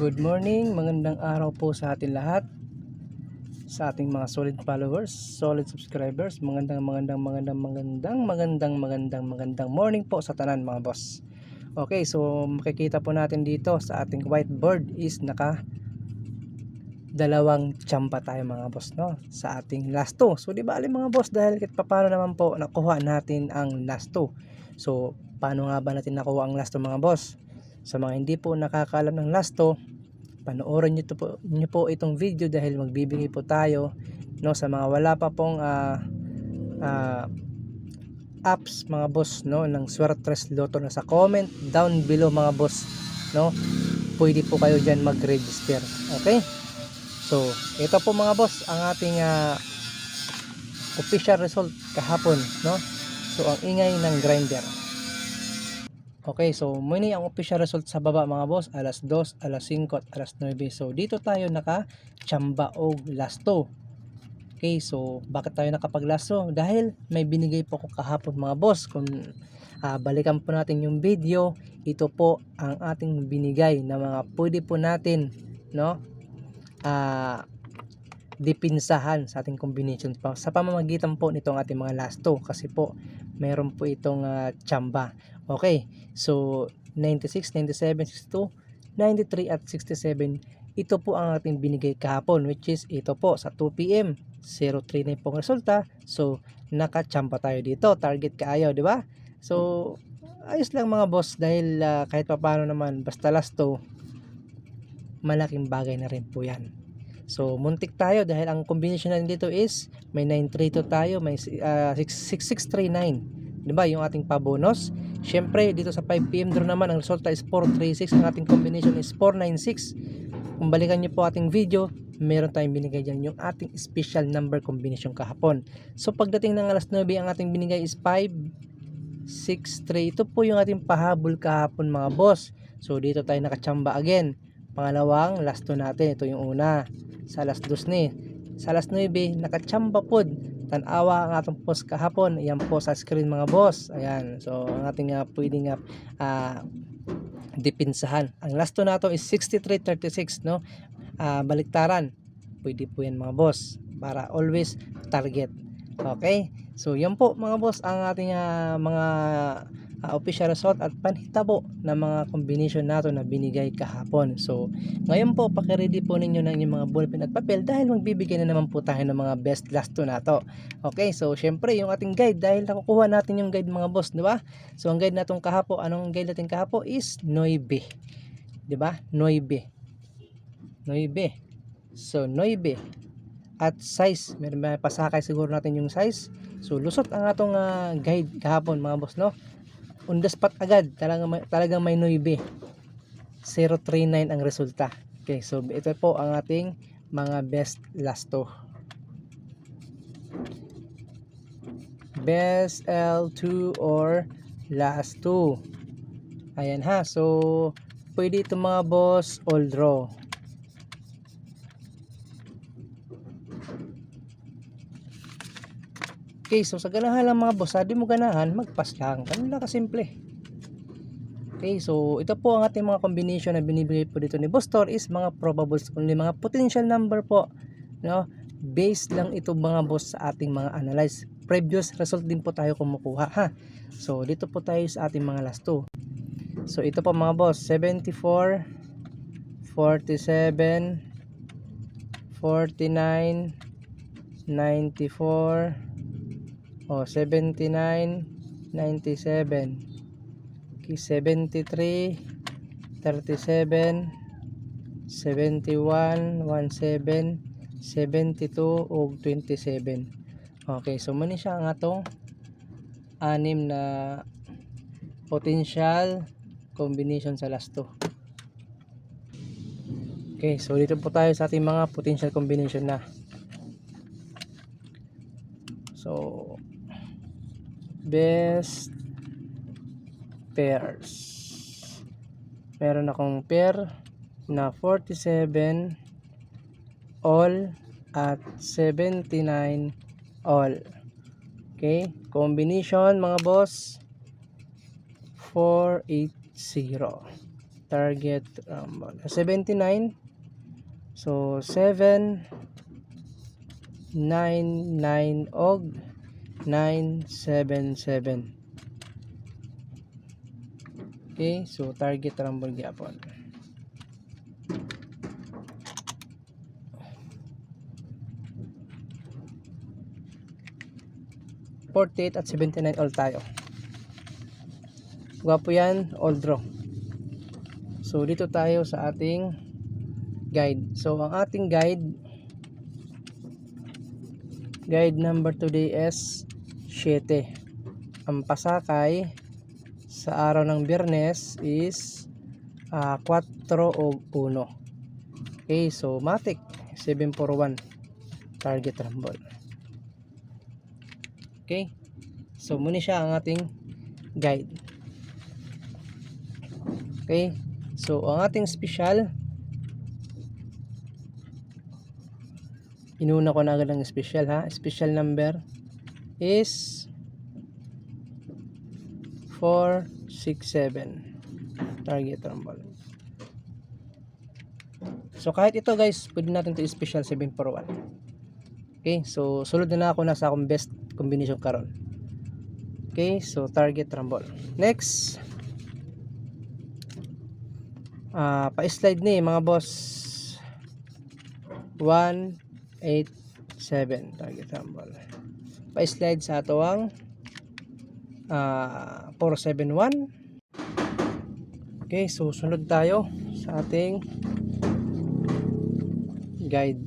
Good morning, magandang araw po sa atin lahat sa ating mga solid followers, solid subscribers. Magandang magandang magandang magandang magandang magandang magandang morning po sa tanan mga boss. Okay, so makikita po natin dito sa ating whiteboard is naka dalawang champa tayo mga boss no sa ating last two. So di bali mga boss dahil kahit paano naman po nakuha natin ang last two. So paano nga ba natin nakuha ang last two mga boss? Sa mga hindi po nakakaalam ng last two, panoorin nyo, to po, nyo po itong video dahil magbibigay po tayo no sa mga wala pa pong ah, ah, apps mga boss no ng Swertres Lotto na sa comment down below mga boss no pwede po kayo diyan mag-register okay? So ito po mga boss ang ating ah, official result kahapon no? So ang ingay ng grinder Okay, so muna ang official result sa baba mga boss, alas 2, alas 5 at alas 9. So dito tayo naka chamba o lasto. Okay, so bakit tayo nakapaglasto? Dahil may binigay po ko kahapon mga boss. Kung ah, balikan po natin yung video, ito po ang ating binigay na mga pwede po natin, no? Ah, dipinsahan sa ating combination pa sa pamamagitan po nitong ating mga lasto kasi po meron po itong ah, chamba. Okay, so 96, 97, 62, 93 at 67 ito po ang ating binigay kahapon which is ito po sa 2 p.m. 03 na pong resulta. So nakachamba tayo dito. Target kaayaw, di ba? So ayos lang mga boss dahil ah, kahit papaano naman basta lasto malaking bagay na rin po yan. So, muntik tayo dahil ang combination natin dito is may 932 tayo, may uh, 6639. 'Di ba? Yung ating pabonus. Syempre, dito sa 5 PM draw naman ang resulta is 436, ang ating combination is 496. Kung balikan niyo po ating video, meron tayong binigay diyan yung ating special number combination kahapon. So, pagdating ng alas 9, ang ating binigay is 5 6, 3. Ito po yung ating pahabol kahapon mga boss. So, dito tayo nakachamba again. Pangalawang, last two natin. Ito yung una. Sa alas 2 ni. Sa alas 9, nakachamba po. Tanawa ang atong post kahapon. Ayan po sa screen mga boss. Ayan. So, ang ating uh, pwedeng uh, dipinsahan. Ang last two nato is 6336, no? Ah, baliktaran. Pwede po yan mga boss. Para always target. Okay? So, yan po mga boss ang ating ah, mga ah, official result at panhitabo ng mga combination nato na binigay kahapon. So, ngayon po, pakiready po ninyo ng inyong mga ballpen at papel dahil magbibigay na naman po tayo ng mga best last two nato. Okay, so syempre yung ating guide dahil nakukuha natin yung guide mga boss, di ba? So, ang guide natong kahapo, anong guide natin kahapo is 9. Di ba? 9. 9. So, 9 at size. Meron may pasakay siguro natin yung size. So, lusot ang atong ah, guide kahapon mga boss, no? On the spot agad. Talagang may, talagang may 9. 039 ang resulta. Okay, so ito po ang ating mga best last two. Best L2 or last two. Ayan ha. So, pwede ito mga boss all draw. Okay, so sa ganahan lang mga boss, di mo ganahan, magpas lang. Ganun lang kasimple. Okay, so ito po ang ating mga combination na binibigay po dito ni Boss Tor is mga probables only, mga potential number po. No? Based lang ito mga boss sa ating mga analyze. Previous result din po tayo kumukuha ha. So dito po tayo sa ating mga last two. So ito po mga boss, 74, 47, 49, 94, Oh, 79, 97. Okay, 73, 37, 71, 17, 72 ug 27. Okay, so muni siya ang atong anim na potential combination sa last two. Okay, so dito po tayo sa ating mga potential combination na. So, best pairs. Meron akong pair na 47 all at 79 all. Okay combination mga boss. 480 target rumble 79 so 7 99 og 977 okay so target rumble gyapon Forty-eight at 79 all tayo. Gwapo yan, all draw. So, dito tayo sa ating guide. So, ang ating guide, guide number today is 7. Ang pasakay sa araw ng biyernes is ah, 4 o 1. Okay, so matic 741 target rumble. Okay, so muna siya ang ating guide. Okay, so ang ating special inuna ko na agad ang special ha. Special number is 467 target rumble. So kahit ito guys, pwede natin ito special 741. Okay, so sulod na, na ako na sa akong best combination karon. Okay, so target rumble. Next, ah pa-slide ni mga boss. 187 target rumble. Pa-slide sa ato ang ah 471. Okay, so sunod tayo sa ating guide.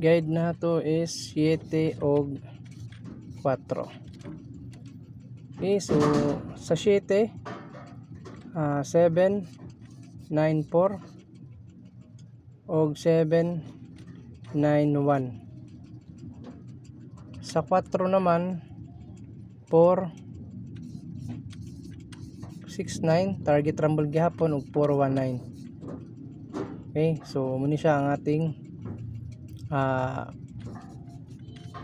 Guide na to is 7 og 4. Okay, so sa 7 ah 7 9 4 og 7 9 1 sa 4 naman 4 6-9 target rumble gihapon ug 419 okay so muni siya ang ating ah,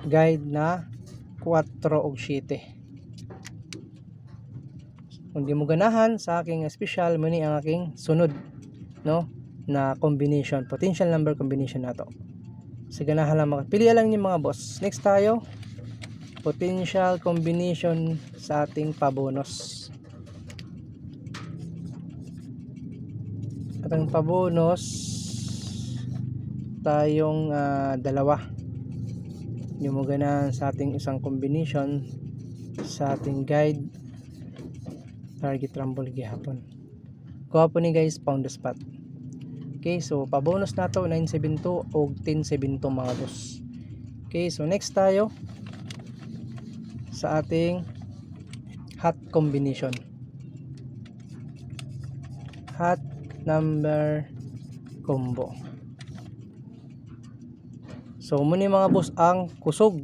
guide na 4 ug 7 kung di mo ganahan sa aking special muni ang aking sunod no na combination potential number combination nato sa ganahan lang mga lang yung mga boss. Next tayo. Potential combination sa ating pabonus. At ang pabonus tayong ah, dalawa. Yung mo ganahan sa ating isang combination sa ating guide. Target rumble gihapon. Kuha po ni guys pound the spot okay so pabonus na to 972 o 1072 mga boss. Okay so next tayo sa ating hot combination. Hot number combo. So muna mga boss ang kusog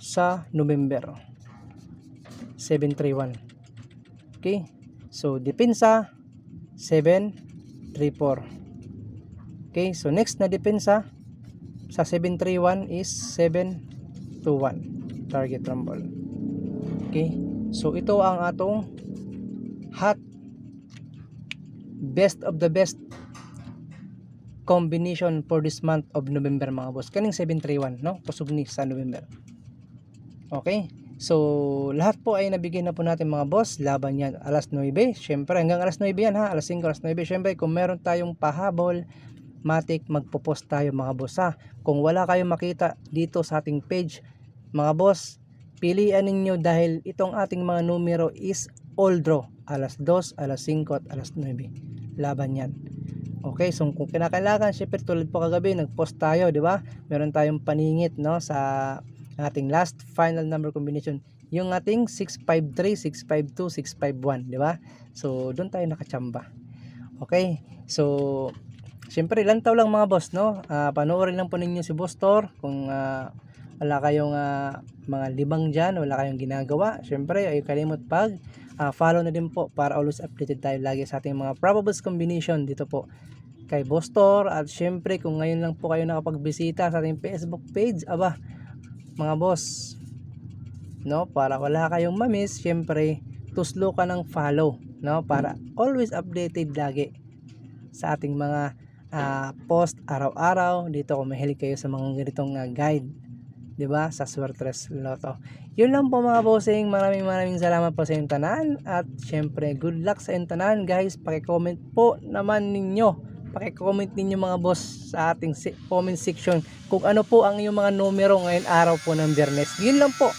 sa November. 731 okay so depensa 734 okay so next na depensa sa 731 is 721 target rumble okay so ito ang atong hot best of the best combination for this month of November mga boss kaning 731 no kusog ni sa November okay So, lahat po ay nabigyan na po natin mga boss. Laban yan alas 9. Siyempre, hanggang alas 9 yan ha. Alas 5, alas 9. Siyempre, kung meron tayong pahabol, matik, magpo-post tayo mga boss ha. Kung wala kayong makita dito sa ating page, mga boss, pilian ninyo dahil itong ating mga numero is all draw. Alas 2, alas 5, at alas 9. Laban yan. Okay, so kung kinakailangan, syempre tulad po kagabi, nag-post tayo, di ba? Meron tayong paningit, no, sa ating last final number combination yung ating 653, 652, 651, di ba? So, doon tayo nakachamba. Okay? So, syempre, lantaw lang mga boss, no? Ah, panoorin lang po ninyo si Boss Tor kung ah, wala kayong ah, mga libang dyan, wala kayong ginagawa. Syempre, ay kalimot pag ah, follow na din po para always updated tayo lagi sa ating mga probables combination dito po kay Boss Tor. At syempre, kung ngayon lang po kayo nakapagbisita sa ating Facebook page, aba, mga boss no? Para wala kayong mamiss, syempre, tuslo ka ng follow, no? Para always updated lagi sa ating mga ah, post araw-araw. Dito kung mahilig kayo sa mga ganitong ah, guide, 'di ba? Sa Swertres Lotto. Yun lang po mga bossing. Maraming maraming salamat po sa inyong tanan at syempre good luck sa inyong tanan, guys. Paki-comment po naman ninyo. Paki-comment ninyo mga boss sa ating comment section kung ano po ang inyong mga numero ngayon araw po ng Biyernes. Yun lang po.